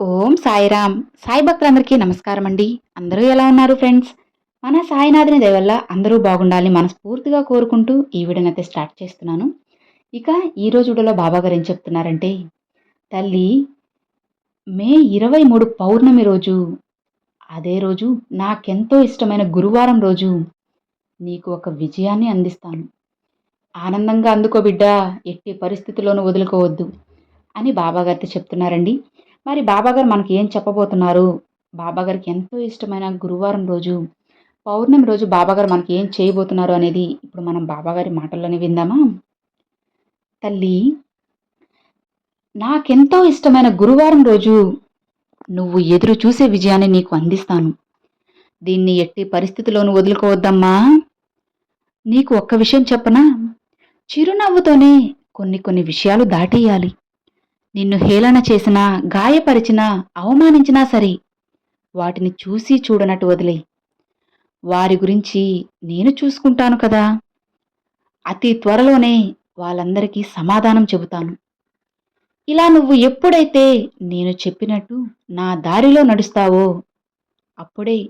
ఓం సాయిరామ్. సాయి భక్తులందరికీ నమస్కారం అండి అందరూ ఎలా ఉన్నారు ఫ్రెండ్స్? మన సాయినాథుని దయవల్ల అందరూ బాగుండాలని మనస్ఫూర్తిగా కోరుకుంటూ ఈ వీడియోనైతే అయితే స్టార్ట్ చేస్తున్నాను. ఇక ఈ రోజు వీడియోలో బాబా గారు ఏం చెప్తున్నారంటే తల్లి మే ఇరవై మూడు పౌర్ణమి రోజు అదే రోజు నాకెంతో ఇష్టమైన గురువారం రోజు నీకు ఒక విజయాన్ని అందిస్తాను. ఆనందంగా అందుకో బిడ్డ ఎట్టి పరిస్థితుల్లోనూ వదులుకోవద్దు అని బాబాగారితో చెప్తున్నారండి. మరి బాబాగారు మనకి ఏం చెప్పబోతున్నారు? బాబాగారికి ఎంతో ఇష్టమైన గురువారం రోజు. పౌర్ణమి రోజు బాబాగారు మనకి ఏం చేయబోతున్నారు అనేది ఇప్పుడు మనం బాబాగారి మాటల్లోనే విందామా? తల్లి నాకెంతో ఇష్టమైన గురువారం రోజు నువ్వు ఎదురు చూసే విజయాన్ని నీకు అందిస్తాను. దీన్ని ఎట్టి పరిస్థితిలోనూ వదులుకోవద్దమ్మా. నీకు ఒక్క విషయం చెప్పనా? చిరునవ్వుతోనే కొన్ని కొన్ని విషయాలు దాటేయాలి. నిన్ను హేళన చేసినా గాయపరిచినా అవమానించినా సరే. వాటిని చూసి చూడనట్టు వదిలే. వారి గురించి నేను చూసుకుంటాను కదా. అతి త్వరలోనే వాళ్ళందరికీ సమాధానం చెబుతాను. ఇలా నువ్వు ఎప్పుడైతే నేను చెప్పినట్టు నా దారిలో నడుస్తావో అప్పుడే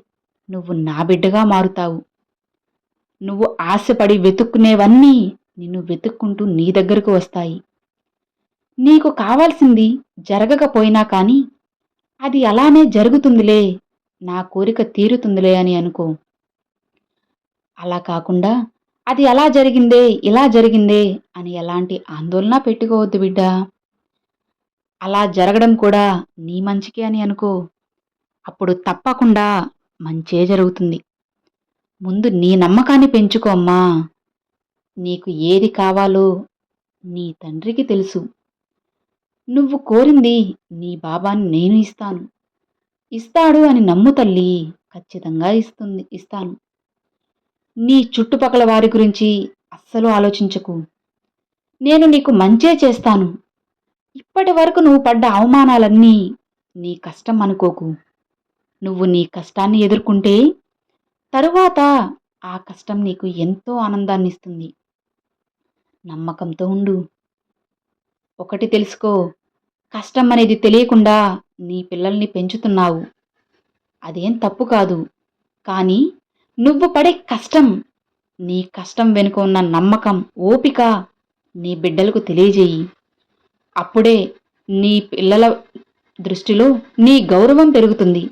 నువ్వు నా బిడ్డగా మారుతావు. నువ్వు ఆశపడి వెతుక్కునేవన్నీ నిన్ను వెతుక్కుంటూ నీ దగ్గరకు వస్తాయి. నీకు కావాల్సింది జరగకపోయినా కానీ అది అలానే జరుగుతుందిలే నా కోరిక తీరుతుందిలే అని అనుకో. అలా కాకుండా అది అలా జరిగిందే ఇలా జరిగిందే అని ఎలాంటి ఆందోళన పెట్టుకోవద్దు బిడ్డ. అలా జరగడం కూడా నీ మంచికే అని అనుకో. అప్పుడు తప్పకుండా మంచే జరుగుతుంది. ముందు నీ నమ్మకాన్ని పెంచుకో అమ్మా. నీకు ఏది కావాలో నీ తండ్రికి తెలుసు. నువ్వు కోరింది నీ బాబాని నేను ఇస్తాను. ఇస్తాడు అని నమ్ము తల్లి ఖచ్చితంగా ఇస్తుంది ఇస్తాను. నీ చుట్టుపక్కల వారి గురించి అస్సలు ఆలోచించకు. నేను నీకు మంచే చేస్తాను. ఇప్పటి వరకు నువ్వు పడ్డ అవమానాలన్నీ నీ కష్టం అనుకోకు. నువ్వు నీ కష్టాన్ని ఎదుర్కొంటే తరువాత ఆ కష్టం నీకు ఎంతో ఆనందాన్ని ఇస్తుంది నమ్మకంతో ఉండు. ఒకటి తెలుసుకో కష్టం అనేది తెలియకుండా నీ పిల్లల్ని పెంచుతున్నావు. అదేం తప్పు కాదు. కానీ నువ్వు పడే కష్టం నీ కష్టం వెనుక ఉన్న నమ్మకం ఓపిక నీ బిడ్డలకు తెలియజేయి. అప్పుడే నీ పిల్లల దృష్టిలో నీ గౌరవం పెరుగుతుంది.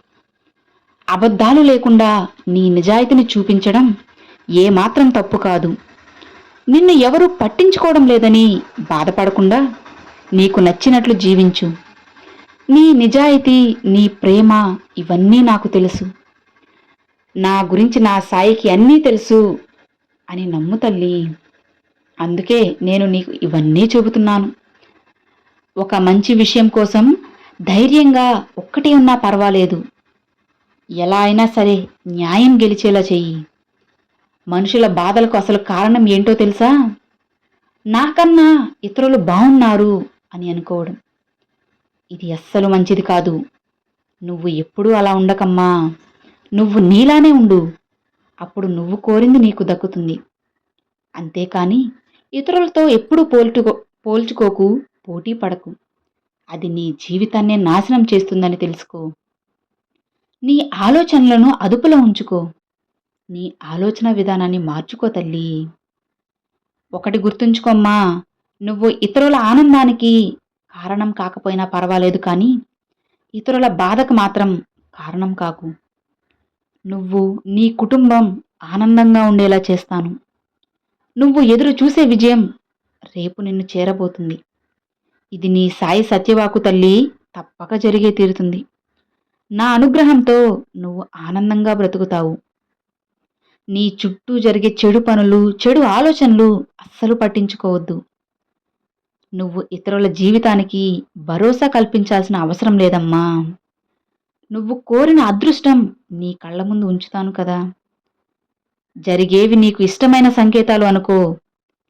అబద్ధాలు లేకుండా నీ నిజాయితీని చూపించడం ఏమాత్రం తప్పు కాదు. నిన్ను ఎవరూ పట్టించుకోవడం లేదని బాధపడకుండా నీకు నచ్చినట్లు జీవించు. నీ నిజాయితీ నీ ప్రేమ ఇవన్నీ నాకు తెలుసు. నా గురించి నా సాయికి అన్నీ తెలుసు అని నమ్ము తల్లి. అందుకే నేను నీకు ఇవన్నీ చెబుతున్నాను. ఒక మంచి విషయం కోసం ధైర్యంగా ఒక్కటి ఉన్నా పర్వాలేదు. ఎలా అయినా సరే న్యాయం గెలిచేలా చెయ్యి. మనుషుల బాధలకు అసలు కారణం ఏంటో తెలుసా? నాకన్నా ఇతరులు బాగున్నారు అని అనుకోవడం. ఇది అస్సలు మంచిది కాదు. నువ్వు ఎప్పుడూ అలా ఉండకమ్మా. నువ్వు నీలానే ఉండు. అప్పుడు నువ్వు కోరింది నీకు దక్కుతుంది. అంతేకాని ఇతరులతో ఎప్పుడు పోల్చుకో పోల్చుకోకు పోటీ పడకు. అది నీ జీవితాన్నే నాశనం చేస్తుందని తెలుసుకో. నీ ఆలోచనలను అదుపులో ఉంచుకో. నీ ఆలోచన విధానాన్ని మార్చుకో తల్లి. ఒకటి గుర్తుంచుకోమ్మా. నువ్వు ఇతరుల ఆనందానికి కారణం కాకపోయినా పర్వాలేదు కానీ ఇతరుల బాధకు మాత్రం కారణం కాకు. నువ్వు నీ కుటుంబం ఆనందంగా ఉండేలా చేస్తాను. నువ్వు ఎదురు చూసే విజయం రేపు నిన్ను చేరబోతుంది. ఇది నీ సాయి సత్యవాకు తల్లి తప్పక జరిగే తీరుతుంది. నా అనుగ్రహంతో నువ్వు ఆనందంగా బ్రతుకుతావు. నీ చుట్టూ జరిగే చెడు పనులు చెడు ఆలోచనలు అస్సలు పట్టించుకోవద్దు. నువ్వు ఇతరుల జీవితానికి భరోసా కల్పించాల్సిన అవసరం లేదమ్మా. నువ్వు కోరిన అదృష్టం నీ కళ్ళ ముందు ఉంచుతాను కదా. జరిగేవి నీకు ఇష్టమైన సంకేతాలు అనుకో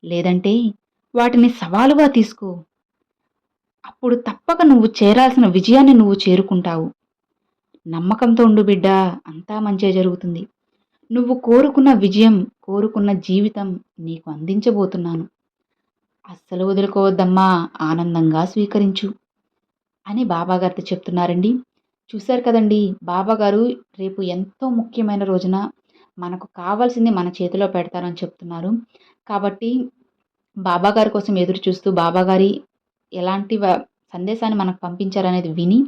లేదంటే వాటిని సవాలుగా తీసుకో. అప్పుడు తప్పక నువ్వు చేరాల్సిన విజయాన్ని నువ్వు చేరుకుంటావు. నమ్మకంతో ఉండు బిడ్డ అంతా మంచే జరుగుతుంది. నువ్వు కోరుకున్న విజయం కోరుకున్న జీవితం నీకు అందించబోతున్నాను. అస్సలు వదులుకోవద్దమ్మా ఆనందంగా స్వీకరించు అని బాబాగారితో చెప్తున్నారండి. చూశారు కదండి బాబాగారు రేపు ఎంతో ముఖ్యమైన రోజున మనకు కావాల్సింది మన చేతిలో పెడతారని చెప్తున్నారు. కాబట్టి బాబాగారి కోసం ఎదురు చూస్తూ బాబాగారి ఎలాంటి సందేశాన్ని మనకు పంపించారనేది విని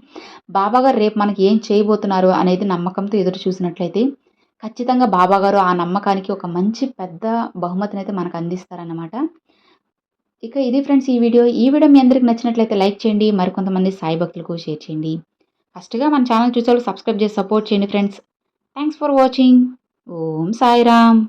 బాబాగారు రేపు మనకి ఏం చేయబోతున్నారు అనేది నమ్మకంతో ఎదురు చూసినట్లయితే ఖచ్చితంగా బాబాగారు ఆ నమ్మకానికి ఒక మంచి పెద్ద బహుమతిని అయితే మనకు అందిస్తారన్నమాట. ఇక ఇది ఫ్రెండ్స్ ఈ వీడియో. ఈ వీడియో మీ అందరికి నచ్చినట్లయితే లైక్ చేయండి మరికొంతమంది సాయి భక్తులకు షేర్ చేయండి. ఫస్ట్గా మన ఛానల్ చూసే సబ్స్క్రైబ్ చేసి సపోర్ట్ చేయండి friends. Thanks for watching. Om Sairam.